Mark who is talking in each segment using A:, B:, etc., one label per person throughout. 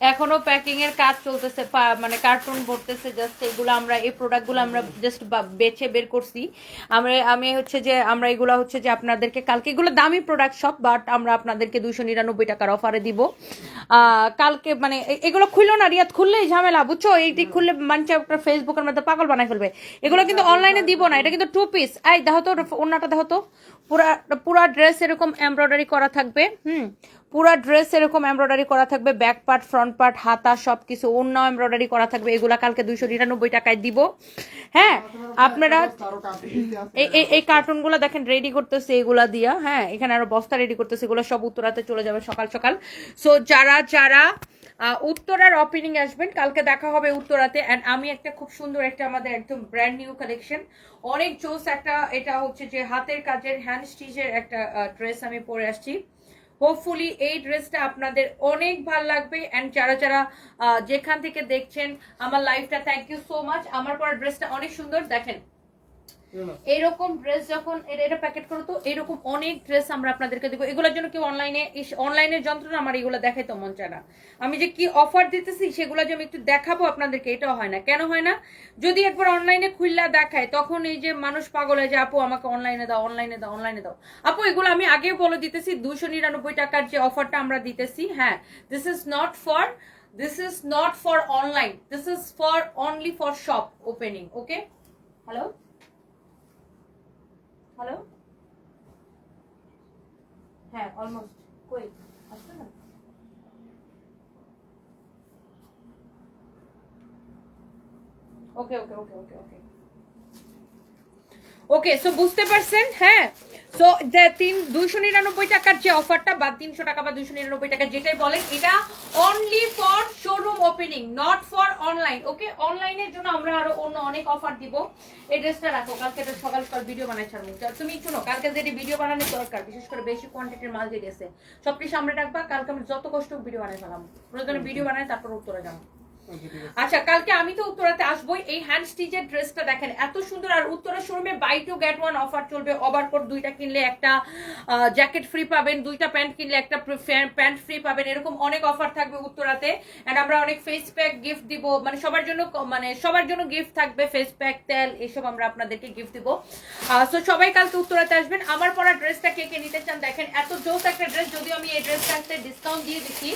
A: এখনও প্যাকিং এর কাজ চলতেছে মানে কার্টুন ভরতেছে জাস্ট এগুলো আমরা এই প্রোডাক্টগুলো আমরা জাস্ট বেছে বের করছি। আমরা আমি হচ্ছে যে আমরা এগুলো হচ্ছে যে আপনাদেরকে কালকে এগুলো দামি প্রোডাক্ট সব বাট আমরা আপনাদেরকে দুশো নিরানব্বই টাকার অফারে দিব। কালকে মানে এগুলো খুললো না রিয়াদ? খুললেই ঝামেলা বুঝছ? এইটি খুললে মানুষ একটা ফেসবুকের মধ্যে পাগল বানাই ফেলবে। এগুলো কিন্তু অনলাইনে দিব না এটা কিন্তু টু পিস এই দেখো তো অন্যটা দেখো তো। পুরা পুরা ড্রেস এরকম এমব্রয়ডারি করা থাকবে হুম? পুরা ড্রেস এরকম এমব্রয়ডারি করা থাকবে ব্যাক পার্ট ফ্রন্ট পার্ট হাতা সব কিছু অন্য এমব্রয়ডারি করা থাকবে। এগুলা কালকে দুইশো নিরানব্বই টাকায় দিব। হ্যাঁ আপনারা এই কার্টুনগুলো দেখেন রেডি করতেছে এগুলা দিয়া। হ্যাঁ এখানে আরও বস্তা রেডি করতেছে, এগুলো সব উত্তরাতে চলে যাবে সকাল সকাল। সো যারা যারা উত্তরার ওপেনিং আসবেন, কালকে দেখা হবে উত্তরাতে। অ্যান্ড আমি একটা খুব সুন্দর একটা আমাদের একদম ব্র্যান্ড নিউ কালেকশন অনেক জোস একটা, এটা হচ্ছে যে হাতের কাজের হ্যান্ড স্টিচের একটা ড্রেস আমি পরে আসছি। হোপফুলি এই ড্রেসটা আপনাদের অনেক ভালো লাগবে অ্যান্ড যারা যারা যেখান থেকে দেখছেন, আমার লাইফটা থ্যাংক ইউ সো মাচ আমার পর ড্রেসটা অনেক সুন্দর। দেখেন এইরকম ড্রেস যখন এটা প্যাকেট করো তো, এরকম অনেক ড্রেস আমরা আপনাদেরকে দেবো। এগুলোর জন্য কেউ অনলাইনে অনলাইনের যন্ত্রণা আমার এগুলো দেখাইতে মন চায় আমি যে কি অফার দিতেছি, সেগুলো যে আমি একটু দেখাবো আপনাদেরকে, এটাও হয় না। কেন হয় না? যদি একবার অনলাইনে খুললা দেখায়, তখন এই যে মানুষ পাগল হয় যে আপু, আমাকে অনলাইনে দাও অনলাইনে দাও অনলাইনে দাও। আপু, এগুলো আমি আগেও বলে দিতেছি দুশো নিরানব্বই টাকার যে অফারটা আমরা দিতেছি হ্যাঁ this is not for this is not for online this is for only for shop opening okay hello hello হ্যাঁ অলমোস্ট কই? আসছে না? ওকে ওকে ওকে ওকে ওকে ওকে সো বুঝতে পারছেন? হ্যাঁ সো তিন দুইশো নিরানব্বই টাকার যে অফারটা বা তিনশো টাকা বা দুইশো নিরানব্বই টাকা যেটাই এটা only for showroom opening not for online okay অনলাইনের জন্য আমরা আরও অন্য অনেক অফার দিব। এই ড্রেসটা রাখো, কালকে এটা সকাল সকাল ভিডিও বানাই ছাড়বো। তুমি শুনো কালকে যেটি ভিডিও বানানোর দরকার, বিশেষ করে বেশি কোয়ান্টিটির মাল যেটি আছে সবটি সামনে রাখবা, কালকে আমি যত কষ্ট ভিডিও বানাই ফেলাম। প্রয়োজনে ভিডিও বানাই তারপর উত্তরে যাব। আচ্ছা কালকে আমি তো উত্তরাতে আসবোই। এই হ্যান্ড স্টিচের ড্রেসটা দেখেন, এত সুন্দর। আর উত্তরা শোরুমে buy two get one offer চলবে। ওভারকোট দুইটা কিনলে একটা জ্যাকেট ফ্রি পাবেন, দুইটা প্যান্ট কিনলে একটা প্যান্ট ফ্রি পাবেন। এরকম অনেক অফার থাকবে উত্তরাতে। এন্ড আমরা অনেক ফেস প্যাক গিফট দিব। মানে সবার জন্য মানে সবার জন্য গিফট থাকবে। ফেস প্যাক তেল, এসব আমরা আপনাদেরকে গিফট দিব। সো সবাই কালকে উত্তরাতে আসবেন। আমার পরা ড্রেসটা কে কে নিতে চান দেখেন, এত জোস একটা ড্রেস যদিও আমি এই ড্রেসটাতে ডিসকাউন্ট দিয়ে দিচ্ছি।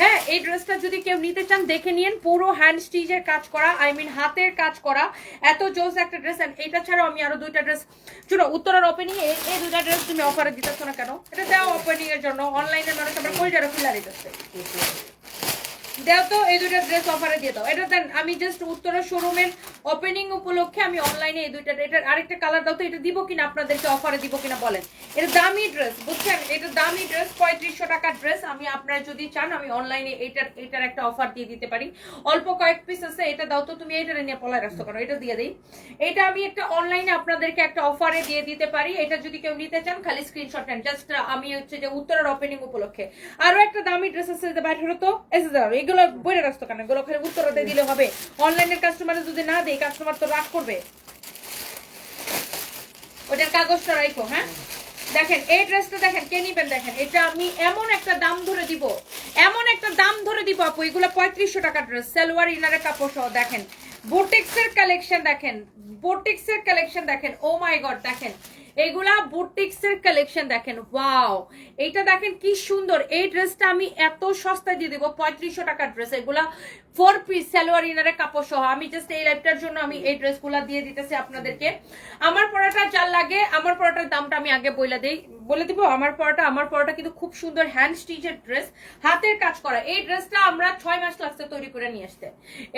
A: হ্যাঁ এই ড্রেসটা যদি কেউ নিতে চান, দেখে নিন। পুরো হ্যান্ড স্টিচের কাজ করা আই মিন হাতের কাজ করা, এত জোস একটা ড্রেস এটা ছাড়াও আমি আরও দুইটা ড্রেস শুনো, উত্তরার ওপেনিং এ এই দুইটা ড্রেস তুমি অফারে দিতেছ না কেন? এটা দেওয়া ওপেনিং এর জন্য অনলাইনে মানুষ আমরা কই যারা খুলে দিতেছে। দেও তো, এই দুইটা ড্রেস অফারে দিয়ে দাও। এটা দেন, আমি জাস্ট উত্তরা শোরুমের ওপেনিং উপলক্ষে আমি অনলাইনে এই দুইটা এটার আরেকটা কালার দাও তো, এটা দিব কিনা, আপনাদেরকে অফারে দিব কিনা বলেন। এটা দামি ড্রেস বুঝছেন? এটা দামি ড্রেস পঁয়ত্রিশশো টাকার ড্রেস আমি আপনারা যদি চান, আমি অনলাইনে এটার এটার একটা অফার দিয়ে দিতে পারি। অল্প কয়েক পিস আছে, এটা দাও তো, তুমি এটা নিয়ে পলায় রাখতে পারো এটা দিয়ে দিই। এটা আমি একটা অনলাইনে আপনাদেরকে একটা অফারে দিয়ে দিতে পারি, এটা যদি কেউ নিতে চান, খালি স্ক্রিনশট নেন। জাস্ট আমি হচ্ছে যে উত্তরের ওপেনিং উপলক্ষে। আরও একটা দামি ড্রেস আছে এসে দাও এগুলো বইরে রাখতো কেন? এগুলো খালি উত্তরতে দিলে হবে। অনলাইনের কাস্টমার যদি না দেয় কাস্টমার তো রাগ করবে। ওটার কাগজটা রাখো হ্যাঁ? দেখেন, এই ড্রেসটা দেখেন, কে নিবেন দেখেন? এটা আমি এমন একটা দাম ধরে দিব, এমন একটা দাম ধরে দিব, আপু, এগুলো পঁয়ত্রিশশো টাকা ড্রেস সালোয়ার ইনারের কাপড় সহ, দেখেন। বোটেক্সের কালেকশন দেখেন বোটেক্সের কালেকশন দেখেন ও মাই গড দেখেন। এগুলা বুটিক্সের কালেকশন দেখেন ওয়াও এইটা দেখেন কি সুন্দর, এই ড্রেসটা আমি এত সস্তায় দিয়ে দেবো, পঁয়ত্রিশশো টাকার ড্রেস এগুলা ফোর পিস সালোয়ার ইনারের কাপড় সহ। আমি জাস্ট এই লাইফটার জন্য আমি এই ড্রেসগুলা দিয়ে দিতেছি আপনাদেরকে। আমার পড়াটা যার লাগে, আমার পড়াটার দামটা আমি আগে বলে দেই। বলে দিব, আমার পড়াটা আমার পড়াটা কিন্তু খুব সুন্দর হ্যান্ড স্টিচের ড্রেস হাতের কাজ করা। এই ড্রেসটা আমরা ছয় মাস লাগছে তৈরি করে নিয়ে আসতে।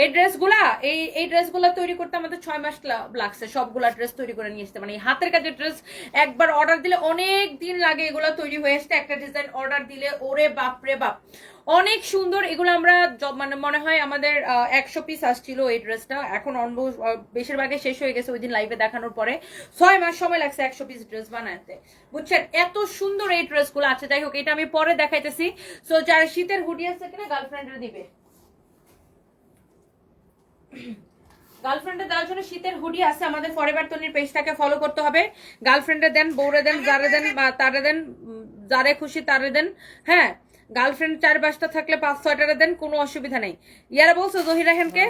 A: এই ড্রেসগুলা এই এই ড্রেসগুলা তৈরি করতে আমাদের ছয় মাস লাগছে সবগুলা ড্রেস তৈরি করে নিয়ে আসতে। মানে হাতের কাজের ড্রেস একবার অর্ডার দিলে অনেক দিন লাগে এগুলো তৈরি হয়ে আসতে। একটা ডিজাইন অর্ডার দিলে ওরে বাপরে বাপ। অনেক সুন্দর এগুলো আমরা মানে মনে হয় আমাদের একশো পিস আসছিল এই ড্রেসটা এখন অলমোস্ট বেশিরভাগই শেষ হয়ে গেছে ওই দিন লাইভে দেখানোর পরে। ছয় মাস সময় লাগছে একশো পিস ড্রেস বানাতে। বুঝছেন? এত সুন্দর এই ড্রেসগুলো আছে। যাই হোক, এটা আমি পরে দেখাইতেছি। সো যারা শীতের হুডি আছে কিনা গার্লফ্রেন্ডের দিবে। গার্লফ্রেন্ডে দেওয়ার জন্য শীতের হুডি আছে। আমাদের ফরেভার তনির পেজটাকে ফলো করতে হবে। গার্লফ্রেন্ডে দেন, বউরে দেন, যারে দেন তারে দেন যারে খুশি তারে দেন। হ্যাঁ? গার্লফ্রেন্ড চার পাঁচটা থাকলে পাঁচ ছয়টা দেন কোনো অসুবিধা নেই। ইয়ারা বলছো জহির রাহেনকে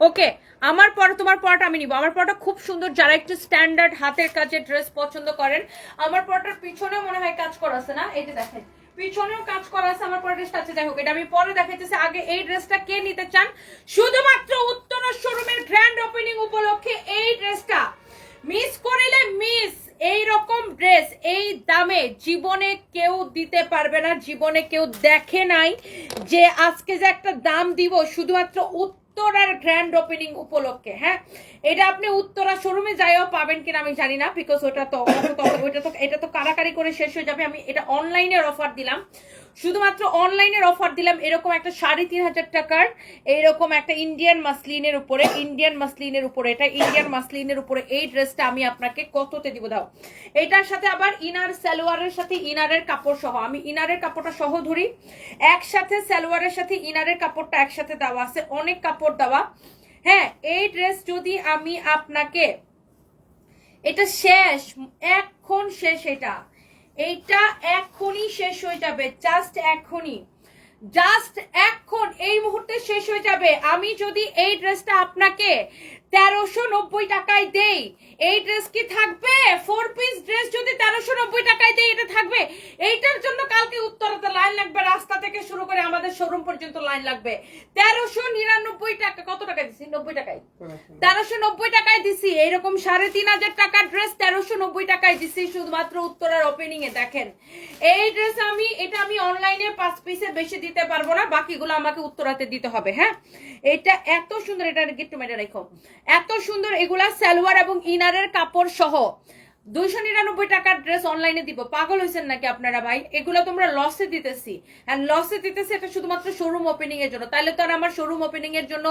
A: ওকে আমার পর তোমার পরটা আমি নিব। আমার পরটা খুব সুন্দর যারা একটু স্ট্যান্ডার্ড হাতের কাজের ড্রেস পছন্দ করেন আমার পরটার পিছনেও মনে হয় কাজ করা আছে না? এই যে দেখেন পিছনেও কাজ করা আছে আমার পরে ড্রেসটা আছে। যাই হোক এটা আমি পরে দেখাইতেছি। আগে এই ড্রেসটা কে নিতে চান? শুধুমাত্র উত্তরা শোরুমের গ্র্যান্ড ওপেনিং উপলক্ষে এই ড্রেসটা মিস করিলে মিস এই রকম ড্রেস এই দামে জীবনে কেউ দিতে পারবে না, জীবনে কেউ দেখে নাই যে আজকে যে একটা দাম দিব শুধুমাত্র উত্তরার গ্র্যান্ড ওপেনিং উপলক্ষে হ্যাঁ? এটা আপনি উত্তরা শোরুমে যাইও পাবেন কিনা আমি জানি না বিকজ ওটা তো ওটা তো এটা তো কারাকারি করে শেষ হয়ে যাবে। আমি এটা অনলাইনের অফার দিলাম। শুধুমাত্র অনলাইনের অফার দিলাম, এরকম একটা সাড়ে তিন হাজার টাকার এইরকম একটা ইন্ডিয়ান মাসলিনের উপরে ইন্ডিয়ান মাসলিনের উপরে, এটা ইন্ডিয়ান মাসলিনের উপরে এই ড্রেসটা আমি আপনাকে কততে দিব দাও। এটার সাথে আবার ইনার সালোয়ারের সাথে ইনারের কাপড় সহ, আমি ইনারের কাপড়টা সহ ধরি, একসাথে সালোয়ারের সাথে ইনারের কাপড়টা একসাথে দেওয়া আছে, অনেক কাপড় দেওয়া। হ্যাঁ এই ড্রেস যদি আমি আপনাকে, এটা শেষ, এখন শেষ এটা। এইটা এখনই শেষ হয়ে যাবে জাস্ট এখনই জাস্ট এখন এই মুহূর্তে শেষ হয়ে যাবে। আমি যদি এই ড্রেসটা আপনাকে তেরোশো নব্বই টাকায় দেই। এই ড্রেস কি থাকবে? ফোর পিস ড্রেস যদি তেরোশো নব্বই টাকায় দেই এটা থাকবে? এইটার জন্য কালকে উত্তরাতে লাইন লাগবে রাস্তা থেকে শুরু করে আমাদের শোরুম পর্যন্ত লাইন লাগবে। তেরোশো নিরানব্বই টাকা কত টাকা দিচ্ছি নব্বই টাকায়। তেরোশো। নব্বই টাকায় দিছি। এইরকম সাড়ে তিন হাজার টাকার ড্রেস তেরোশো নব্বই টাকায় দিছি শুধুমাত্র উত্তরার ওপেনিং এ দেখেন। এই ড্রেস আমি এটা আমি অনলাইনে পাঁচ পিসে বেশি দিতে পারব না বাকিগুলো আমাকে উত্তরাতে দিতে হবে হ্যাঁ? এটা এত সুন্দর এটা গিফট মেটে রেখো এত সুন্দর এগুলা সালোয়ার এবং ইনারের কাপড় সহ। দুইশো নিরানব্বই টাকার ড্রেস অনলাইনে দিব। পাগল হয়েছেন নাকি আপনারা ভাই? এগুলো তোমরা লসে দিতেছি। আর লসে দিতেছি এটা শুধুমাত্র শোরুম ওপেনিং এর জন্য। তাহলে তো আর আমার শোরুম ওপেনিং এর জন্য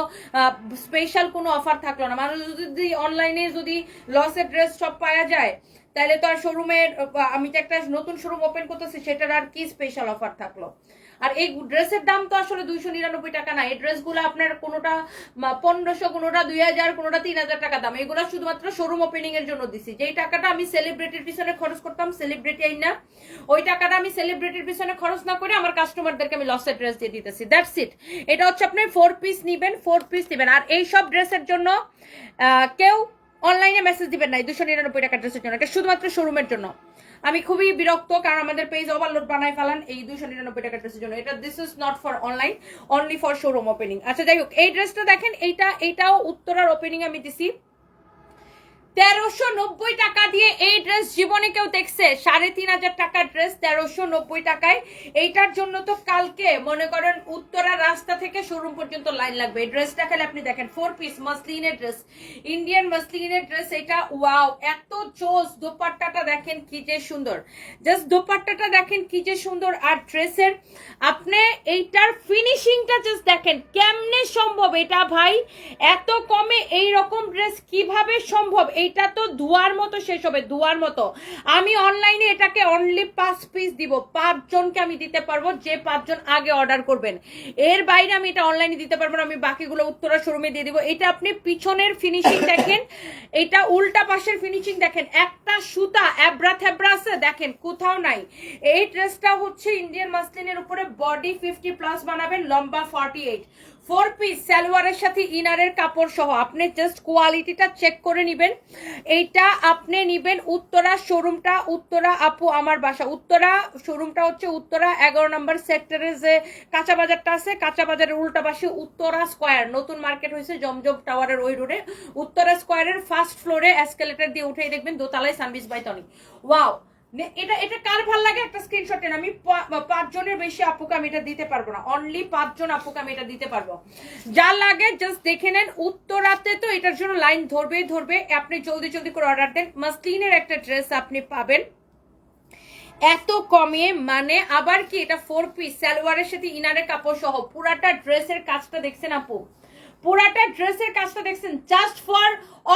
A: স্পেশাল কোনো অফার থাকল না। মানুষ যদি অনলাইনে যদি লসের ড্রেস সব পাওয়া যায় তাহলে তো আর শোরুমের আমি তো একটা নতুন শোরুম ওপেন করতেছি, সেটার আর কি স্পেশাল অফার থাকল? আর এই ড্রেসের দাম তো আসলে দুইশো নিরানব্বই টাকা না। এই ড্রেসগুলো আপনার কোনোটা পনেরোশো, কোনোটা, দুই হাজার, কোনোটা, তিন হাজার টাকা দাম। এগুলো শুধুমাত্র শোরুম ওপেনিং এর জন্য দিছি। যেই টাকাটা আমি সেলিব্রিটির পিছনে খরচ করতাম সেলিব্রিটি আই না, ওই টাকাটা আমি সেলিব্রিটির পিছনে খরচ না করে আমার কাস্টমারদেরকে আমি লসের ড্রেস দিয়ে দিতেছি। দ্যাটস ইট এটা হচ্ছে আপনি ফোর পিস নিবেন ফোর পিস নিবেন। আর এই সব ড্রেসের জন্য কেউ অনলাইনে মেসেজ দিবেন না দুশো নিরানব্বই টাকা ড্রেসের জন্য। এটা শুধুমাত্র শোরুমের জন্য। আমি খুবই বিরক্ত, কারণ আমাদের পেজ ওভারলোড বানাই ফেলান এই দুইশো নিরানব্বই টাকা ড্রেসের জন্য। এটা this is not for online only for showroom opening আচ্ছা যাই হোক, এই ড্রেসটা দেখেন, এইটা এইটাও উত্তরার ওপেনিং আমি দিছি। তেরোশো নব্বই টাকা দিয়ে এই ড্রেস জীবনে কেউ দেখছে। সাড়ে তিন হাজার টাকার ড্রেস তেরোশো নব্বই টাকায়। এইটার জন্য তো কালকে, মনে করেন, উত্তরা রাস্তা থেকে শোরুম পর্যন্ত লাইন লাগবে। এই ড্রেসটা খেলে আপনি দেখেন ফোর পিস মাসলিনের ড্রেস ইন্ডিয়ান মাসলিনের ড্রেস এটা ওয়াও এত জোস দোপাট্টাটা দেখেন কি যে সুন্দর। জাস্ট দোপাট্টাটা দেখেন কি যে সুন্দর। আর ড্রেসের আপনি এইটার ফিনিশিংটা জাস্ট দেখেন, কেমনে সম্ভব এটা ভাই? এত কমে এই রকম ড্রেস কীভাবে সম্ভব? এইটা তো ধোয়ার মতো শেষ হবে ধোয়ার মতো। আমি অনলাইনে এটাকে অনলি পাঁচ পিস দিব, পাঁচজনকে আমি দিতে পারব, যে পাঁচজন আগে অর্ডার করবেন। এর বাইরে আমি এটা অনলাইনে দিতে পারব না, আমি বাকিগুলো উত্তরা শোরুমে দিয়ে দিব। এটা আপনি পিছনের ফিনিশিং দেখেন, এটা উল্টা পাশের ফিনিশিং দেখেন। একটা সুতা অ্যাব্রা থ্যাব্রা আছে, দেখেন, কোথাও নাই। এই ড্রেসটা হচ্ছে ইন্ডিয়ান মাসলিনের উপরে বডি ফিফটি প্লাস বানাবেন, লম্বা ফর্টি এইট ফোর পিস সালোয়ারের সাথে ইনারের কাপড় সহ। আপনি জাস্ট কোয়ালিটিটা চেক করে নেবেন। এইটা আপনি নিবেন উত্তরা শোরুমটা উত্তরা আপু, আমার বাসা। উত্তরা শোরুমটা হচ্ছে উত্তরা এগারো নম্বর সেক্টরে যে কাঁচা বাজারটা আছে, কাঁচা বাজারের উল্টা পাশে উত্তরা স্কোয়ার নতুন মার্কেট হয়েছে জমজম টাওয়ারের ওই রোডে উত্তরা স্কোয়ারের ফার্স্ট ফ্লোরে এসকেলেটার দিয়ে উঠেই দেখবেন দোতলায় সানবিস বাই টনি। ওয়াও এটা এটা কার ভালো লাগে? একটা স্ক্রিনশট নেন আমি পাঁচজনের বেশি আপুকে আমি এটা দিতে পারব না। অনলি পাঁচজন আপুকে আমি এটা দিতে পারব। যা লাগে জাস্ট দেখে নেন। উত্তরাতে তো এটার জন্য লাইন ধরবেই ধরবে। আপনি জলদি জলদি করে অর্ডার দেন। মাসলিনের একটা ড্রেস আপনি পাবেন। এত কমে মানে আবার কি এটা ফোর পিস সালোয়ারের সাথে ইনারের কাপড় সহ পুরাটা ড্রেসের কাজটা দেখছেন আপু? পুরাটা ড্রেসের কাজটা দেখছেন just for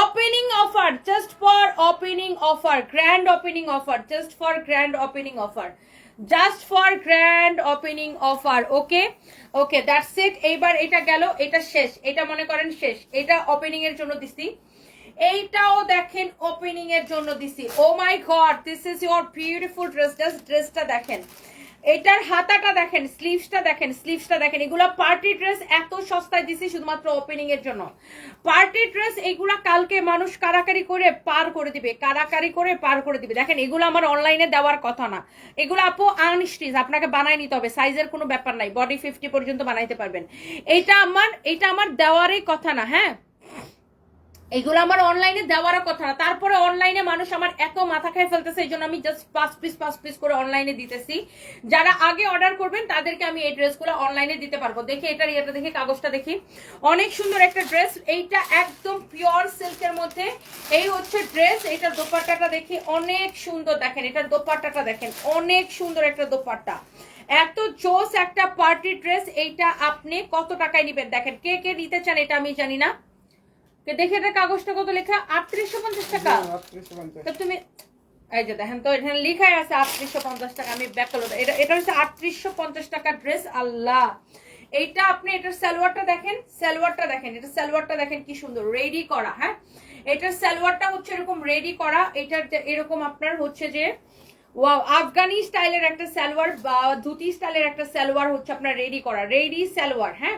A: opening offer just for opening offer grand opening offer just for grand opening offer just for grand opening offer okay okay that's it এইবার এটা গেল, এটা শেষ, এটা মনে করেন শেষ, এটা ওপেনিং এর জন্য দিছি। এইটাও দেখেন ওপেনিং এর জন্য দিছি। ও my god this is your beautiful dress just ড্রেসটা দেখেন। এটার হাতাটা দেখেন স্লিভসটা দেখেন স্লিভসটা দেখেন। এগুলো পার্টি ড্রেস এত সস্তায় দিছি শুধুমাত্র ওপেনিং এর জন্য। পার্টি ড্রেস এগুলা কালকে মানুষ কারাকারি করে পার করে দিবে, কারাকারি করে পার করে দিবে। দেখেন, এগুলো আমার অনলাইনে দেওয়ার কথা না। এগুলো আপু আনস্টিচ আপনাকে বানাই নিতে হবে সাইজের কোনো ব্যাপার নাই বডি ফিফটি পর্যন্ত বানাইতে পারবেন। এটা আমার এটা আমার দেওয়ারই কথা না হ্যাঁ? এগুলো আমার অনলাইনে দেওয়ার কথা। না তারপরে অনলাইনে মানুষ আমার এত মাথা খেয়ে ফেলতেছে, এই জন্য আমি জাস্ট পাঁচ পিস পাঁচ পিস করে অনলাইনে দিতেছি। যারা আগে অর্ডার করবেন, তাদেরকে আমি এই ড্রেসগুলো অনলাইনে দিতে পারব। দেখি এটার ইয়েটা দেখি, কাগজটা দেখি। অনেক সুন্দর একটা ড্রেস এইটা একদম পিওর সিল্কের মধ্যে। এই হচ্ছে ড্রেস এটার দোপাট্টাটা দেখি, অনেক সুন্দর দেখেন, এটার দোপাট্টাটা দেখেন, অনেক সুন্দর একটা দোপাট্টা। এত জোস একটা পার্টি ড্রেস এইটা আপনি কত টাকায় নিবেন? দেখেন, কে কে নিতে চান এটা আমি জানি না। দেখে এটা কাগজটা কত লেখা? আটত্রিশশো পঞ্চাশ টাকা। তো তুমি এই যে দেখেন তো এখানে লেখাই আছে আটত্রিশশো পঞ্চাশ টাকা আমি ব্যাক করল এটা এটা হচ্ছে আটত্রিশশো পঞ্চাশ টাকার ড্রেস আল্লাহ। এইটা আপনি এটার সালোয়ারটা দেখেন সালোয়ারটা দেখেন এটা সালোয়ারটা দেখেন কি সুন্দর রেডি করা হ্যাঁ? এটার সালোয়ারটা হচ্ছে এরকম রেডি করা এটার এরকম আপনার হচ্ছে যে ওয়াও আফগানি স্টাইলের একটা সালোয়ার বা ধুতি স্টাইলের একটা সালোয়ার হচ্ছে আপনার রেডি করা রেডি সালোয়ার হ্যাঁ?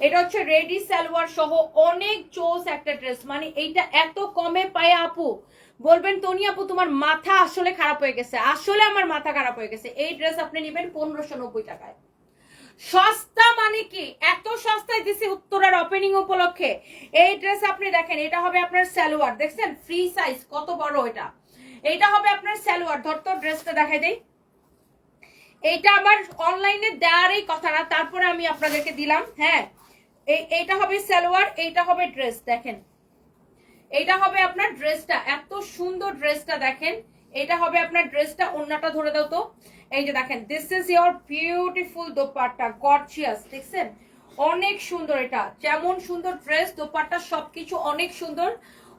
A: এটা হচ্ছে রেডি সালোয়ার সহ অনেক চোস একটা ড্রেস মানে এইটা এত কমে পায় আপু। বলবেন, তনি আপু, তোমার মাথা আসলে খারাপ হয়ে গেছে। আসলে আমার মাথা খারাপ হয়ে গেছে। এই ড্রেস আপনি নেবেন পনেরোশো নব্বই টাকায়। সস্তা মানে কি? এত সস্তায় দিছি উত্তরার ওপেনিং উপলক্ষে। এই ড্রেস আপনি দেখেন, এটা হবে আপনার সালোয়ার। দেখছেন? ফ্রি সাইজ কত বড় এটা। এটা হবে আপনার সালোয়ার। ধরতো ড্রেসটা দেখাই দেই। এইটা আমার অনলাইনে দেওয়ারই কথা না। তারপরে আমি আপনাদেরকে দিলাম হ্যাঁ? এই এইটা হবে সালোয়ার, এইটা হবে ড্রেস দেখেন। এইটা হবে আপনার ড্রেসটা এত সুন্দর ড্রেসটা দেখেন। এটা হবে আপনার ড্রেসটা অন্যটা ধরে দাও তো। এই যে দেখেন this is your beautiful dupatta gorgeous দেখছেন? অনেক সুন্দর এটা, যেমন সুন্দর ড্রেস দোপাট্টা সবকিছু অনেক সুন্দর।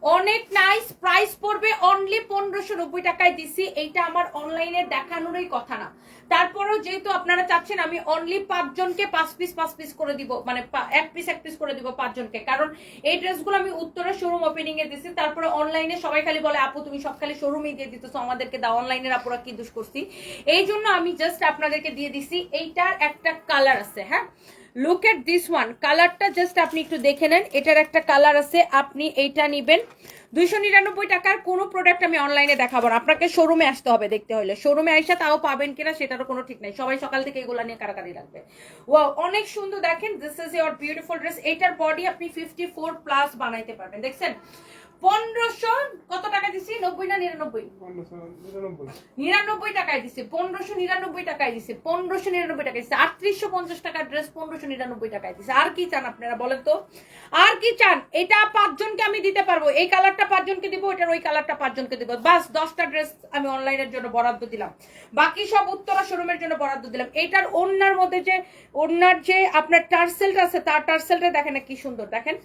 A: অনেক নাইস প্রাইস পড়বে অনলি পনেরোশো নব্বই টাকায় দিছি। এইটা আমার অনলাইনে দেখানোরই কথা না। তারপরেও যেহেতু আপনারা চাচ্ছেন, আমি অনলি পাঁচজনকে পাঁচ পিস পাঁচ পিস করে দিব মানে এক পিস এক পিস করে দিব পাঁচজনকে। কারণ এই ড্রেসগুলো আমি উত্তরের শোরুম ওপেনিং এ দিছি, তারপরে অনলাইনে সবাই খালি বলে, আপু, তুমি সব খালি শোরুমে দিয়ে দিতেছো, আমাদেরকে দাও অনলাইনের আপুরা কি দুষ করছি? এই জন্য আমি জাস্ট আপনাদেরকে দিয়ে দিছি, এইটার একটা কালার আছে হ্যাঁ? লুক এট দিস ওয়ান কালারটা জাস্ট আপনি একটু দেখে নেন। এটার একটা কালার আছে, আপনি এইটা নিবেন। দুইশো নিরানব্বই টাকার কোনো প্রোডাক্ট আমি অনলাইনে দেখাবো না। আপনাকে শোরুমে আসতে হবে দেখতে হলে। শোরুমে আইসা তাও পাবেন কিনা সেটারও কোনো ঠিক নাই। সবাই সকাল থেকে এগুলো নিয়ে কারাকারি রাখবে। ওয়াও অনেক সুন্দর দেখেন। This is your beautiful dress এইটার বডি আপনি ফিফটি ফোর প্লাস বানাইতে পারবেন। দেখছেন? পনেরোশো কত টাকা দিছি? নব্বই না নিরানব্বই? নিরানব্বই। টাকায় দিছে। পনেরোশো নিরানব্বই টাকায় দিছে। পনেরোশো নিরানব্বই টাকায় দিছে। আটত্রিশশো পঞ্চাশ টাকার ড্রেস পনেরোশো নিরানব্বই টাকায় দিছে। আর কি চান আপনারা বলেন তো? আর কি চান? এটা পাঁচজনকে আমি দিতে পারব। এই কালারটা পাঁচজনকে দিব এটার ওই কালারটা পাঁচজনকে দিব। বাস দশটা ড্রেস আমি অনলাইনের জন্য বরাদ্দ দিলাম। বাকি সব উত্তরা শোরুমের জন্য বরাদ্দ দিলাম। এটার ওনার মধ্যে যে ওনার যে আপনার টার্সেলটা আছে তার টার্সেলটা দেখেন না কি সুন্দর। দেখেন।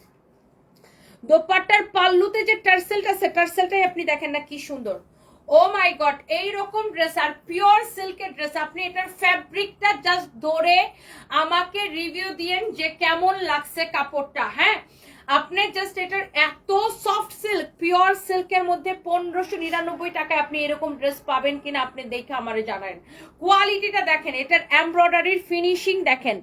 A: দোপাট্টার পাল্লুতে যে টার্সেলটা আছে টার্সেলটাই আপনি দেখেন না কি সুন্দর। ও মাই গড এই রকম ড্রেস আর পিওর সিল্কের ড্রেস আপনি এটার ফ্যাব্রিকটা জাস্ট ধরে আমাকে রিভিউ দিয়েন যে কেমন লাগছে কাপড়টা হ্যাঁ? আপনি জাস্ট এটার এত সফট সিল্ক পিওর সিল্কের মধ্যে পনেরোশো নিরানব্বই টাকায় আপনি এরকম ড্রেস পাবেন কিনা আপনি দেখে আমারে জানান কোয়ালিটিটা দেখেন, এটার এমব্রয়ডারির ফিনিশিং দেখেন।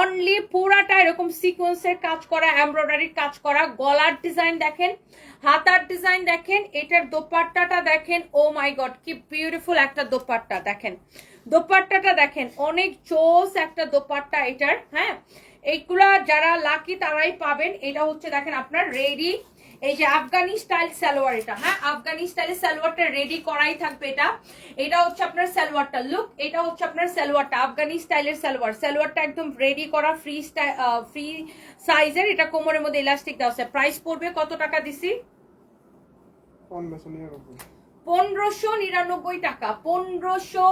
A: অনলি পুরাটা এরকম সিকোয়েন্সের কাজ করা এমব্রয়ডারির কাজ করা, গলার ডিজাইন দেখেন, হাতার ডিজাইন দেখেন, এটার দোপাট্টাটা দেখেন ও মাই গড কি বিউটিফুল একটা দোপাট্টা দেখেন। দোপাট্টাটা দেখেন, অনেক চোস একটা দোপাট্টা এটার হ্যাঁ? এইগুলা যারা লাকি তারাই পাবেন। এটা হচ্ছে দেখেন আপনার রেডি এই যে আফগানি স্টাইল সালোয়ার এটা হ্যাঁ? আফগানি স্টাইলের সালোয়ারটা রেডি করাই থাকবে এটা। এটা হচ্ছে আপনার সালোয়ারটা। লুক এটা হচ্ছে আপনার সালোয়ারটা আফগানি স্টাইলের সালোয়ার। সালোয়ারটা একদম রেডি করা ফ্রি স্টাইল ফ্রি সাইজের এটা কোমরের মধ্যে ইলাস্টিক দেওয়া আছে। প্রাইস পড়বে কত টাকা দিছি? পনেরোশো নিরানব্বই টাকা। পনেরোশো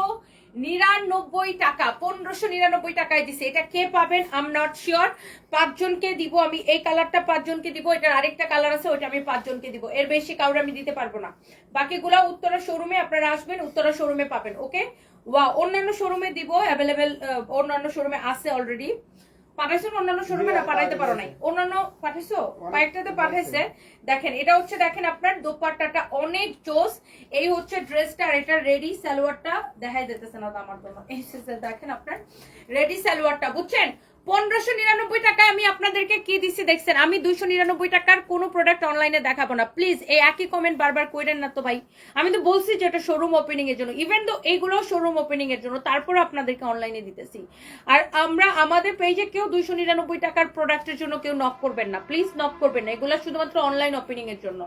A: নিরানব্বই টাকা, পনেরোশো নিরানব্বই টাকায় দিছে। এটা কে পাবেন? আম নট শিওর পাঁচজনকে দিব আমি, এই কালারটা পাঁচজনকে দিব, এটার আরেকটা কালার আছে, ওইটা আমি পাঁচজনকে দিব। এর বেশি কাউর আমি দিতে পারব না। বাকিগুলা উত্তরা শোরুমে আপনারা আসবেন, উত্তরা শোরুমে পাবেন ওকে ওয়া অন্যান্য শোরুমে দিব অ্যাভেলেবেল অন্যান্য শোরুমে আছে অলরেডি পাঠাইছো অন্যান্য শোরুমে না পাঠাইতে পারো নাই। অন্যান্য পাঠাইছো? কয়েকটাতে পাঠাইছে। দেখেন এটা হচ্ছে দেখেন আপনার দোপাট্টাটা অনেক জোস। এই হচ্ছে ড্রেসটা আর এটা রেডি সালোয়ারটা। দেখাই যেতেছে না আমার এই দেখেন আপনার রেডি সালোয়ারটা বুঝছেন? পনেরোশো নিরানব্বই টাকায় আমি আপনাদেরকে দেখছেন? আমি নিরানব্বই টাকার কোনো প্রোডাক্ট অনলাইনে দেখাবো না। প্লিজ এই একই কমেন্ট বারবার না তো ভাই। আমি তো বলছি যে এটা শোরুম জন্য। ইভেন তো এইগুলো শোরুম জন্য আপনাদেরকে অনলাইনে দিতেছি। আর আমরা, আমাদের কেউ দুইশো নিরানব্বই টাকার প্রোডাক্টের জন্য কেউ নক করবেন না। প্লিজ নক করবেন না। শুধুমাত্র অনলাইন ওপেনিং এর জন্য।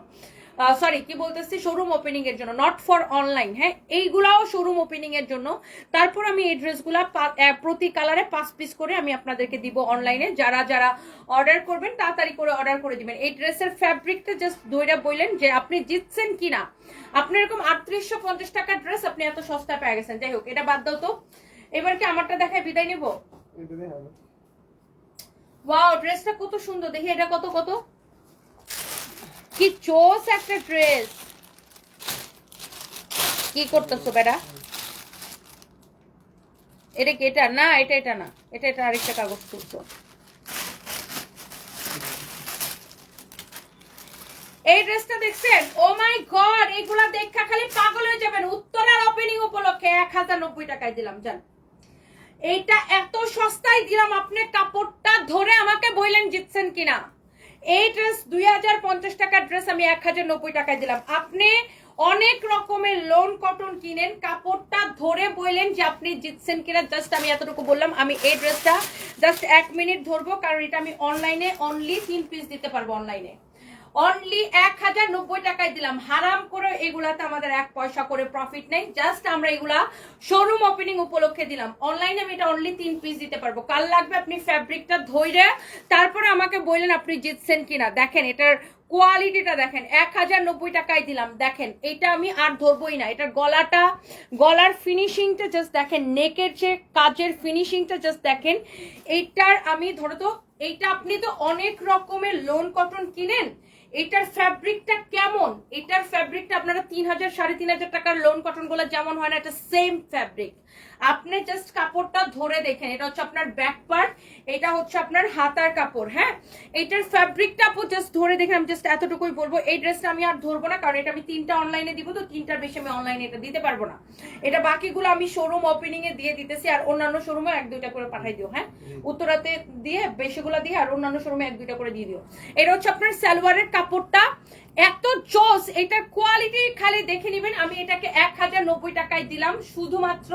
A: সরি কি বলতেছি? শোরুম ওপেনিং এর জন্য নট ফর অনলাইন হ্যাঁ? এইগুলাও শোরুম ওপেনিং এর জন্য। তারপর আমি এই ড্রেসগুলা প্রতি কালারে পাঁচ পিস করে আমি আপনাদেরকে দিব অনলাইনে যারা যারা অর্ডার করবেন তাড়াতাড়ি করে অর্ডার করে দিবেন। এই ড্রেসের ফ্যাব্রিকটা জাস্ট দইরা বললেন যে আপনি জিতছেন কিনা। আপনি এরকম আটত্রিশশো পঞ্চাশ টাকার ড্রেস আপনি এত সস্তা পেয়ে গেছেন। যাই হোক এটা বাদ দাও তো। এবার কি আমারটা দেখায় বিদায় নিব? ওয়াও ড্রেসটা কত সুন্দর। দেখি এটা কত কত? কি চোস একটা ড্রেস? কি করতেছো বেটা? এটা কি, এটা না, এটা এটা না, এটা এটা আরেকটা কাগজ তুলছো। এই ড্রেসটা দেখছেন? ও মাই গড এইগুলা দেখা খালি পাগল হয়ে যাবেন। উত্তরার ওপেনিং উপলক্ষে এক হাজার নব্বই টাকায় দিলাম, জান। এইটা এত সস্তায় দিলাম, আপনি কাপড়টা ধরে আমাকে বললেন জিতছেন কিনা? এই ড্রেস দুই হাজার পঞ্চাশ টাকার ড্রেস আমি এক হাজার নব্বই টাকায় দিলাম। আপনি অনেক রকমের লোন কটন কিনেন, কাপড়টা ধরে বললেন যে আপনি জিতছেন কিনা জাস্ট আমি এতটুকু বললাম। আমি এই ড্রেসটা জাস্ট এক মিনিট ধরবো, কারণ এটা আমি অনলাইনে অনলি তিন পিস দিতে পারব অনলাইনে অনলি এক হাজার নব্বই টাকায় দিলাম। হারাম করে এগুলাতে আমাদের এক পয়সা করে প্রফিট নেই। জাস্ট আমরা এগুলা শোরুম ওপেনিং উপলক্ষে দিলাম। অনলাইনে আমি এটা অনলি তিন পিস দিতে পারব। কাল লাগবে আপনি ফ্যাব্রিকটা ধৈরে তারপরে আমাকে বললেন আপনি জিতছেন কিনা। দেখেন, এটার কোয়ালিটিটা দেখেন। এক হাজার নব্বই টাকায় দিলাম। দেখেন, এটা আমি আর ধরবই না। এটার গলাটা, গলার ফিনিশিংটা জাস্ট দেখেন, নেকের যে কাজের ফিনিশিংটা জাস্ট দেখেন। এইটার আমি ধরো তো, এইটা আপনি তো অনেক রকমের লোন কটন কিনেন। এটার ফ্যাব্রিকটা কেমন? এটার ফ্যাব্রিকটা আপনারা তিন হাজার, সাড়ে তিন হাজার টাকার লোন কটনগুলো যেমন হয় না, এটা সেম ফ্যাব্রিক আপনি জাস্ট কাপড়টা ধরে দেখেন এটা হচ্ছে আপনার ব্যাক পার্ট এটা হচ্ছে আপনার হাতার কাপড় হ্যাঁ? এটার ফ্যাব্রিকটা আপু জাস্ট ধরে দেখেন আমি জাস্ট এতটুকুই বলব এই ড্রেসটা আমি আর ধরবো না কারণ এটা আমি তিনটা অনলাইনে দিব তো তিনটার বেশি আমি অনলাইনে এটা দিতে পারব না। এটা বাকিগুলো আমি শোরুম ওপেনিং এ দিয়ে দিতেছি আর অন্যান্য শোরুমে এক দুইটা করে পাঠাই দিও হ্যাঁ? উত্তরাতে দিয়ে বেশিগুলো দিয়ে আর অন্যান্য শোরুমে এক দুইটা করে দিয়ে দিও। এটা হচ্ছে আপনার সালোয়ারের কাপড়টা এত জোস এটার কোয়ালিটি খালি দেখে নেবেন আমি এটাকে এক হাজার নব্বই টাকায় দিলাম শুধুমাত্র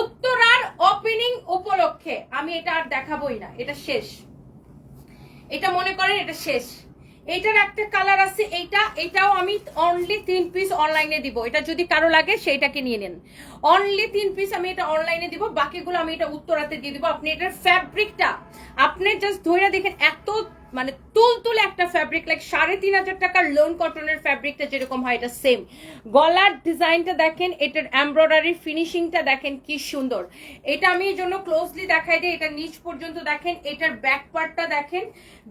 A: উত্তরার ওপেনিং উপলক্ষে, আমি এটা আর দেখাবোই না, এটা শেষ। এটা মনে করেন এটা শেষ। এটার একটা কালার আছে এইটা এটাও আমি অনলি তিন পিস অনলাইনে দিব। এটা যদি কারও লাগে, সেইটাকে নিয়ে নেন। অনলি তিন পিস আমি এটা অনলাইনে দিব, বাকিগুলো আমি এটা উত্তরাতে দিয়ে দিব। আপনি এটার ফ্যাব্রিকটা আপনি জাস্ট ধরে দেখেন, এত মানে তুল তুলে একটা ফ্যাব্রিক লাইক সাড়ে তিন হাজার টাকার লোন কটনের ফ্যাব্রিকটা যেরকম হয়, এটা সেম গলার ডিজাইনটা দেখেন, এটার এমব্রয়ডারির ফিনিশিংটা দেখেন কি সুন্দর। এটা আমি এই জন্য ক্লোজলি দেখাই দিই, এটা নিচ পর্যন্ত দেখেন, এটার ব্যাক পার্টটা দেখেন।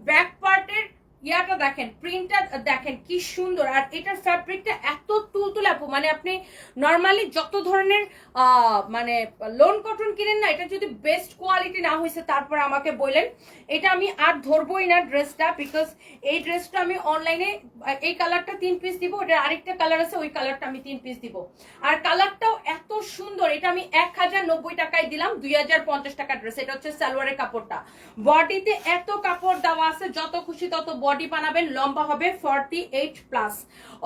A: ব্যাক পার্টের ইয়াটা দেখেন প্রিন্টটা দেখেন কি সুন্দর। আর এটার ফ্যাব্রিকটা এত আপু মানে আপনি নর্মালি যত ধরনের মানে লোন কটন কিনেন না, এটা যদি বেস্ট কোয়ালিটি না হয়েছে তারপর আমাকে বললেন, এটা আমি আর ধরবই না ড্রেসটা বিকজ এই ড্রেসটা আমি অনলাইনে এই কালারটা তিন পিস দিব ওটার আরেকটা কালার আছে, ওই কালারটা আমি তিন পিস দিব। আর কালারটাও এত সুন্দর, এটা আমি এক হাজার নব্বই টাকায় দিলাম, দুই হাজার পঞ্চাশ টাকা ড্রেস এটা হচ্ছে সালোয়ারের কাপড়টা। বডিতে এত কাপড় দেওয়া আছে, যত খুশি তত বডি বানাবেন লম্বা হবে ফর্টি এইট প্লাস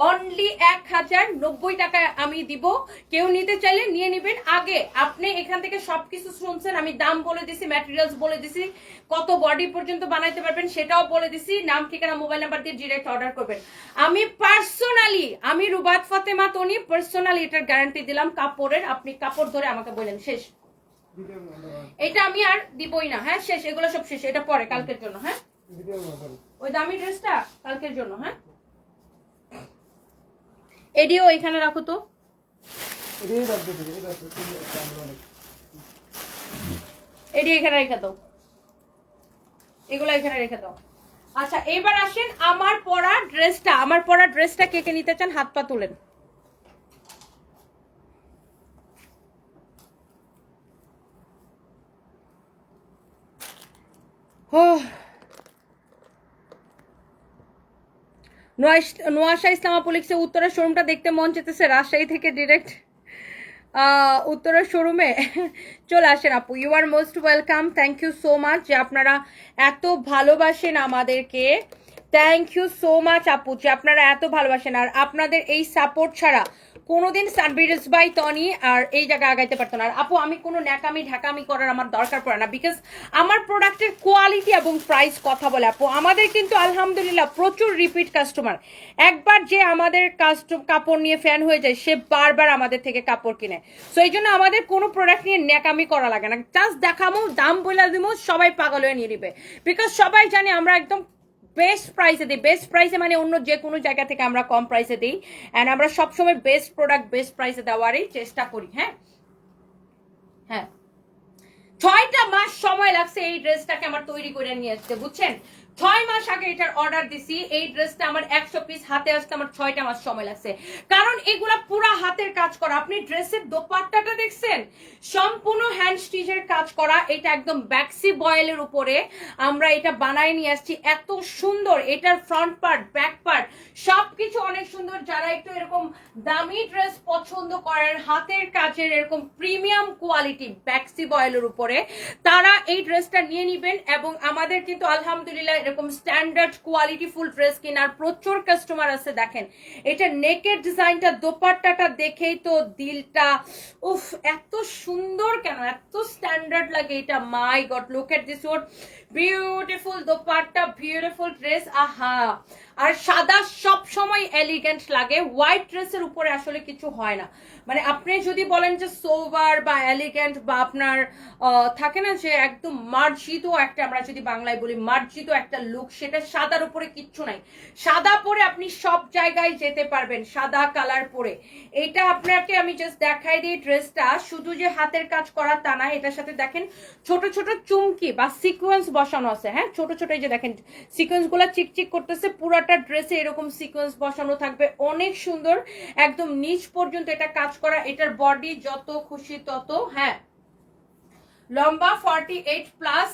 A: অনলি এক হাজার নব্বই টাকায় আমি দিব। কেউ নিতে চাইলে নিয়ে নেবেন। আগে আপনি এখান থেকে সবকিছু শুনছেন আমি দাম বলে দিছি ম্যাটেরিয়ালস বলে দিছি কত বডি পর্যন্ত বানাইতে পারবেন সেটাও বলে দিছি। নাম ঠিকানা মোবাইল নাম্বার দিয়ে ডিরেক্ট অর্ডার করবেন। আমি পার্সোনালি আমি রুবাত ফাতেমা তনি পার্সোনালি এটার গ্যারান্টি দিলাম কাপড়ের। আপনি কাপড় ধরে আমাকে বললেন শেষ। এটা আমি আর দিবই না। হ্যাঁ শেষ। এগুলো সব শেষ। এটা পরে কালকের জন্য হ্যাঁ? ওই দামি ড্রেসটা কালকের জন্য হ্যাঁ? এডিও এখানে রাখো তো। এডি এখানে রেখে দাও। এগুলো এখানে রেখে দাও। আচ্ছা এবার আসেন আমার পরা ড্রেসটা। আমার পরা ড্রেসটা কে কে নিতে চান হাত পা তুলেন। ওহ নোয়াশ- নোয়াশা ইসলামা পুলিশে উত্তরের শোরুমটা দেখতে মন চেতেছে। রাজশাহী থেকে ডিরেক্ট উত্তরের শোরুমে চলে আসেন আপু। You are most welcome thank you so much যে আপনারা এত ভালোবাসেন আমাদেরকে। থ্যাংক ইউ সো মাচ আপু যে আপনারা এত ভালোবাসেন। আর আপনাদের এই সাপোর্ট ছাড়া কোনোদিন সানবিরিজ বাই টনি আর এই জায়গায় আগাইতে পারতো না। আর আপু আমি কোনো ন্যাকামি, ঢাকামি করার আমার দরকার পড়ে না। বিকজ আমার প্রোডাক্টের কোয়ালিটি এবং প্রাইস কথা বলে আপু আমাদের কিন্তু আলহামদুলিল্লাহ প্রচুর রিপিট কাস্টমার একবার যে আমাদের কাস্টম কাপড় নিয়ে ফ্যান হয়ে যায়, সে বারবার আমাদের থেকে কাপড় কিনে। সো এই জন্য আমাদের কোনো প্রোডাক্ট নিয়ে ন্যাকামি করা লাগে না। জাস্ট দেখামো, দাম বলে দিমো, সবাই পাগল হয়ে নিয়ে নিবে। বিকজ সবাই জানে আমরা একদম বেস্ট প্রাইসে দিই। বেস্ট প্রাইসে মানে অন্য যে কোনো জায়গা থেকে আমরা কম প্রাইসে দিই। অ্যান্ড আমরা সবসময় বেস্ট প্রোডাক্ট বেস্ট প্রাইসে দেওয়ারই চেষ্টা করি হ্যাঁ? হ্যাঁ। ছয়টা মাস সময় লাগছে এই ড্রেসটাকে আমার তৈরি করে নিয়ে আসতে, বুঝছেন? ছয় মাস আগে এটার অর্ডার দিছি। এই ড্রেসটা আমার একশো পিস হাতে আসতে আমার ছয়টা মাস সময় লাগছে। কারণ এগুলা পুরা হাতের কাজ করা। আপনি ড্রেসের দোপাট্টাটা দেখছেন? সম্পূর্ণ হ্যান্ড স্টিচের কাজ করা। এটা একদম ব্যাক্সি বয়েলের উপরে। আমরা এটা বানায় নিয়ে আসছি। এত সুন্দর। এটার ফ্রন্ট পার্ট ব্যাক পার্ট সবকিছু অনেক সুন্দর। যারা একটু এরকম দামি ড্রেস পছন্দ করেন, হাতের কাজের এরকম প্রিমিয়াম কোয়ালিটি ব্যাক্সি বয়েলের উপরে, তারা এই ড্রেসটা নিয়ে নিবেন এবং আমাদের কিন্তু আলহামদুলিল্লাহ এরকম স্ট্যান্ডার্ড কোয়ালিটি ফুল ড্রেস কেনার প্রচুর কাস্টমার আছে, দেখেন। এটা নেকের ডিজাইনটা দোপাট্টাটা দেখেই তো দিলটা, উফ, এত সুন্দর কেন? এত স্ট্যান্ডার্ড লাগে এটা my god look at this or beautiful dupatta beautiful dress আহা আর সাদা সব সময় এলিগেন্ট লাগে হোয়াইট ড্রেসের উপরে আসলে কিছু হয় না। মানে আপনি যদি বলেন যে সোভার বা এলিগেন্ট বা আপনার থাকে না যে একদম মার্জিত একটা, আমরা যদি বাংলায় বলি মার্জিত একটা লুক সেটা সাদার উপরে কিচ্ছু নাই। সাদা পরে আপনি সব জায়গায় যেতে পারবেন, সাদা কালার পরে। এটা আপনাকে আমি জাস্ট দেখাই দিই ড্রেসটা শুধু যে হাতের কাজ করা তা না, এটার সাথে দেখেন ছোট ছোট চুমকি বা সিকোয়েন্স বসানো আছে। হ্যাঁ ছোট ছোট এই যে দেখেন সিকোয়েন্সগুলা চিকচিক করতেছে, পুরাটা ড্রেসে এরকম সিকোয়েন্স বসানো থাকবে। অনেক সুন্দর, একদম নিচ পর্যন্ত এটা কাজ করা, এটার বডি যত খুশি তত হ্যাঁ। লম্বা ফর্টি এইট প্লাস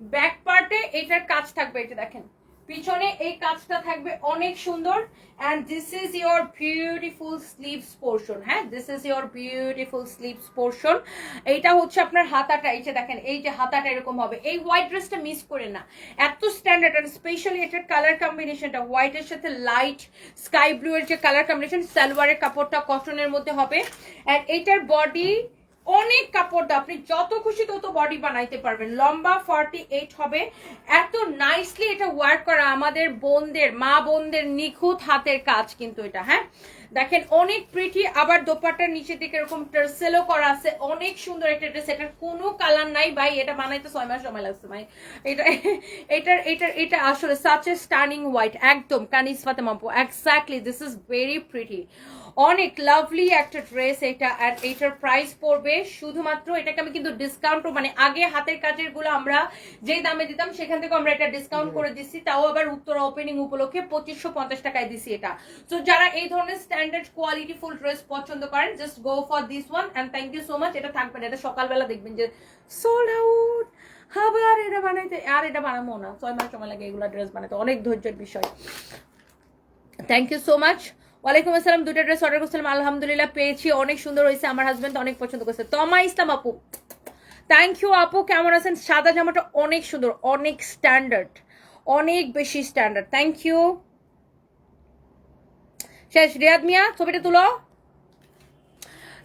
A: ব্যাক পার্টে এটার কাজ থাকবে এটা দেখেন। পিছনে এই কাজটা থাকবে অনেক সুন্দর and this is your beautiful sleeves portion হ্যাঁ? This is your beautiful sleeves portion এইটা হচ্ছে আপনার হাতাটা, এই যে দেখেন, এই যে হাতাটা এরকম হবে। এই হোয়াইট ড্রেসটা মিস করে না। এত স্ট্যান্ডার্ড আর স্পেশালি এটার কালার কম্বিনেশনটা হোয়াইটের সাথে লাইট স্কাই ব্লু এর যে কালার কম্বিনেশন সালোয়ারের কাপড়টা কটনের মধ্যে হবে। অ্যান্ড এইটার বডি অনেক কাপড় আপনি যত খুশি তত বডি বানাইতে পারবেন। লম্বা ফর্টি এইট হবে। এত নাইসলি এটা ওয়ার্ক করা আমাদের বোনদের, মা বোনদের নিখুঁত হাতের কাজ কিন্তু এটা হ্যাঁ? দেখেন, অনেক প্রিটি আবার দোপাট্টার নিচের দিকে এরকম টার্সেলও করা আছে। অনেক সুন্দর একটা ড্রেস এটার কোনো কালার নাই ভাই। এটা বানাইতে ছয় মাস সময় লাগছে ভাই। এটা, এটার এটার, এটা আসলে সাচ এ স্টার্নিং হোয়াইট একদম কানিস ফাতেমা আপু। Exactly this is very pretty অনেক লাভলি একটা ড্রেস এটা আর এটার প্রাইস পড়বে শুধুমাত্র এটাকে আমি কিন্তু ডিসকাউন্টও মানে আগে হাতের কাজেরগুলো আমরা যে দামে দিতাম সেখান থেকে আমরা এটা ডিসকাউন্ট করে দিচ্ছি তাও আবার উত্তর ওপেনিং উপলক্ষে পঁচিশশো পঞ্চাশ টাকায় দিছি এটা। তো যারা এই ধরনের স্ট্যান্ডার্ড কোয়ালিটি ফুল ড্রেস পছন্দ করেন just go for this one and thank you so much এটা থাকবে না এটা সকালবেলা দেখবেন যে সোল্ড আউট আবার এটা বানাইতে আর এটা বানাবো না। ছয় মাস সময় লাগে এগুলো ড্রেস বানাতে। অনেক ধৈর্যের বিষয়। থ্যাংক ইউ সো মাচ ওয়ালাইকুম আসসালাম দুটো ড্রেস অর্ডার করছিলাম, আলহামদুলিল্লাহ পেয়েছি। অনেক সুন্দর হয়েছে, আমার হাজবেন্ড অনেক পছন্দ করছে। তমা ইসলাম আপু থ্যাংক ইউ আপু, কেমন আছেন? সাদা জামাটা অনেক সুন্দর, অনেক স্ট্যান্ডার্ড অনেক বেশি স্ট্যান্ডার্ড থ্যাংক ইউ শেষ, রিয়াদ মিয়া, ছবিটা তুলো।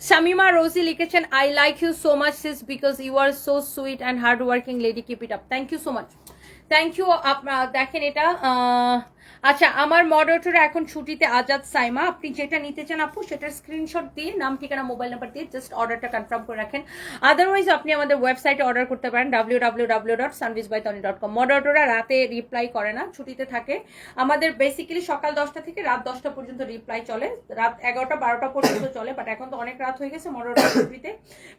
A: শামিমা রোজি লিখেছেন I like you so much sis because you are so sweet and hard working lady keep it up thank you so much thank you দেখেন এটা আচ্ছা আমার মডারেটর এখন ছুটিতে আজাদ সাইমা। আপনি যেটা নিতে চান আপু, সেটার স্ক্রিনশট দিয়ে, নাম, ঠিকানা মোবাইল নাম্বার দিয়ে জাস্ট অর্ডারটা কনফার্ম করে রাখেন। আদারওয়াইজ আপনি আমাদের ওয়েবসাইটে অর্ডার করতে পারেন ডাব্লিউ ডাব্লিউ ডট ডট রাতে রিপ্লাই করে না, ছুটিতে থাকে। আমাদের বেসিক্যালি সকাল দশটা থেকে রাত দশটা পর্যন্ত রিপ্লাই চলে। রাত এগারোটা, বারোটা পর্যন্ত চলে বাট এখন তো অনেক রাত হয়ে গেছে মডারেটর ছুটিতে।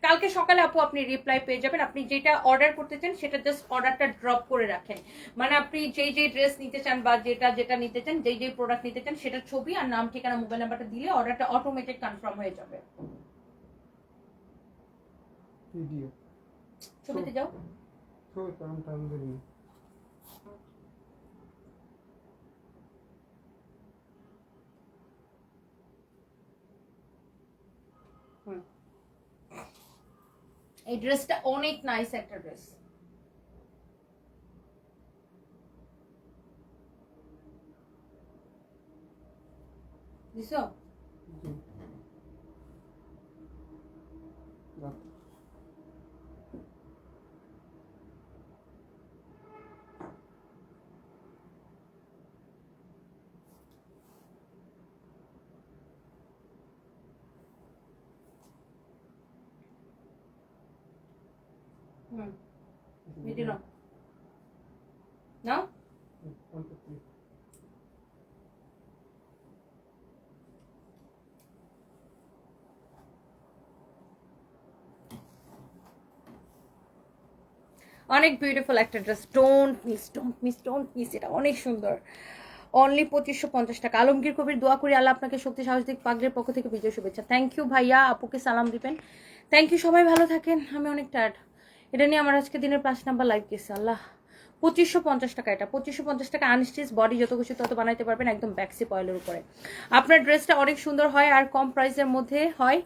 A: কালকে সকালে আপু আপনি রিপ্লাই পেয়ে যাবেন। আপনি যেটা অর্ডার করতে চান, সেটা জাস্ট অর্ডারটা ড্রপ করে রাখেন। মানে আপনি যেই যেই ড্রেস নিতে চান বা যেটা যেটা যেটা নিতে চান যেই যেই প্রোডাক্ট নিতে চান সেটার ছবি আর নাম ঠিকানা মোবাইল নাম্বারটা দিলে অর্ডারটা অটোমেটেড কনফার্ম হয়ে যাবে। এই ড্রেসটা অনেক নাইস একটা ড্রেস বুঝছ
B: জি রাখ।
A: হুম ভিডিও নাও নাও
B: হুম,
A: অনেক বিউটিফুল একটা dress don't miss don't miss don't miss এটা। অনেক সুন্দর। অনলি পঁচিশশো পঞ্চাশ টাকা। আলমগীর কবির দোয়া করি আল্লাহ আপনাকে শক্তি, সাহস দিক পাগড়ের পক্ষ থেকে বিজয়, শুভেচ্ছা। থ্যাংক ইউ ভাইয়া, আপুকে সালাম দিবেন। থ্যাংক ইউ সবাই ভালো থাকেন। আমি অনেক টায়ার্ড এটা নিয়ে আমার আজকে দিনের পাঁচ নাম্বার লাইভ গেছে, আল্লাহ। পঁচিশশো পঞ্চাশ টাকা এটা। পঁচিশশো পঞ্চাশ টাকা আনস্টিচ বডি যত খুশি তত বানাইতে পারবেন একদম ব্যাক্সি পয়েলের উপরে। আপনার ড্রেসটা অনেক সুন্দর হয় আর কম প্রাইসের মধ্যে হয়।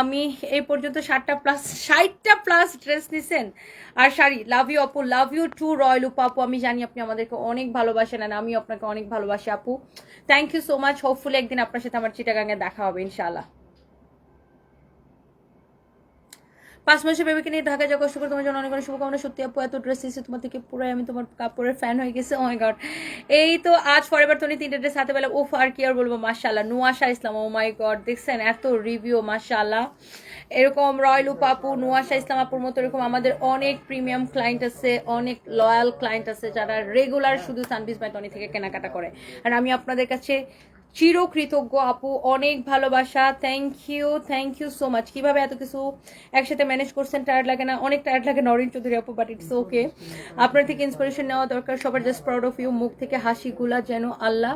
A: আমি এই পর্যন্ত ষাটটা প্লাস ষাটটা প্লাস ড্রেস নিছেন। আর শাড়ি লাভ ইউ আপু love you too royal Upa আপু, আমি জানি আপনি আমাদেরকে অনেক ভালোবাসেন আর আমি আপনাকে অনেক ভালোবাসি আপু। Thank you so much hopefully একদিন আপনার সাথে আমার চিটাগাঙে দেখা হবে, ইনশাআল্লাহ। পাঁচ মাসের বেবিকে নিয়ে ঢাকা যা কষ্ট করে তোমার জন্য অনেক অনেক শুভকামনা। সত্যি আপু, এত ড্রেস দিয়েছে, তোমার থেকে পুরাই আমি তোমার কাপড়ের ফ্যান হয়ে গেছে। ও মাই গড এই তো আজ ফরএভার তুমি তিনটে ড্রেস হাতে পেলে ওফ আর কি আর বলব? মাশাআল্লাহ, নুয়াশা ইসলাম ও মাই গড দেখছেন? এত রিভিউ মাশাআল্লাহ। এরকম রয়্যাল পাপু নুয়াশা ইসলাম আপুর মতো এরকম আমাদের অনেক প্রিমিয়াম ক্লায়েন্ট আছে, অনেক লয়াল ক্লায়েন্ট আছে, যারা রেগুলার শুধু সানবিস বাই টনি থেকে কেনাকাটা করে। আর আমি আপনাদের কাছে চিরকৃতজ্ঞ আপু, অনেক ভালোবাসা। Thank you thank you so much কীভাবে এত কিছু একসাথে ম্যানেজ করছেন টায়ার্ড লাগে না? অনেক টায়ার্ড লাগে নরেন চৌধুরী আপু বাট ইটস ওকে আপনার থেকে ইন্সপিরেশন নেওয়া দরকার, সবার জাস্ট প্রাউড অফ ইউ মুখ থেকে হাসিগুলা যেন আল্লাহ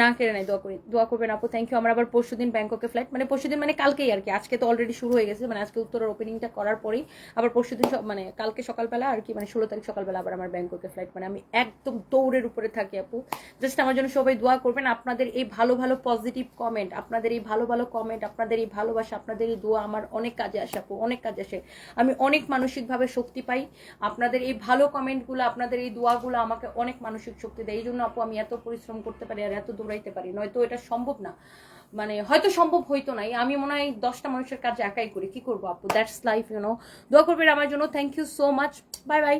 A: না কেড়ে নেয়, দোয়া করি, দোয়া করবেন আপু থ্যাংক ইউ আমরা আবার পরশুদিন ব্যাংককে ফ্লাইট মানে পরশু দিন মানে কালকেই আর কি, আজকে তো অলরেডি শুরু হয়ে গেছে মানে আজকে উত্তরের ওপেনিংটা করার পরেই আবার পরশু দিন মানে কালকে সকালবেলা আর কি মানে ষোলো তারিখ সকালবেলা আবার আমার ব্যাংককে ফ্লাইট মানে আমি একদম দৌড়ের উপরে থাকি আপু। জাস্ট আমার জন্য সবাই দোয়া করবেন, আপনাদের এই ভালো ভালো পজিটিভ কমেন্ট আপনাদের এই ভালো ভালো কমেন্ট আপনাদের এই ভালোবাসা, আপনাদের এই দোয়া আমার অনেক কাজে আসে আপু, অনেক কাজে আসে। আমি অনেক মানসিকভাবে শক্তি পাই, আপনাদের এই ভালো কমেন্টগুলো আপনাদের এই দোয়াগুলো আমাকে অনেক মানসিক শক্তি দেয় এই জন্য আপু আমি এত পরিশ্রম করতে পারি আর এত দৌড়াইতে পারি, নয়তো এটা সম্ভব না। মানে হয়তো সম্ভব হইতো নাই, আমি মনে হয় দশটা মানুষের কাজ একাই করি, কি করব আপু? দ্যাটস লাইফ ইউনো দোয়া করবেন আমার জন্য thank you so much bye bye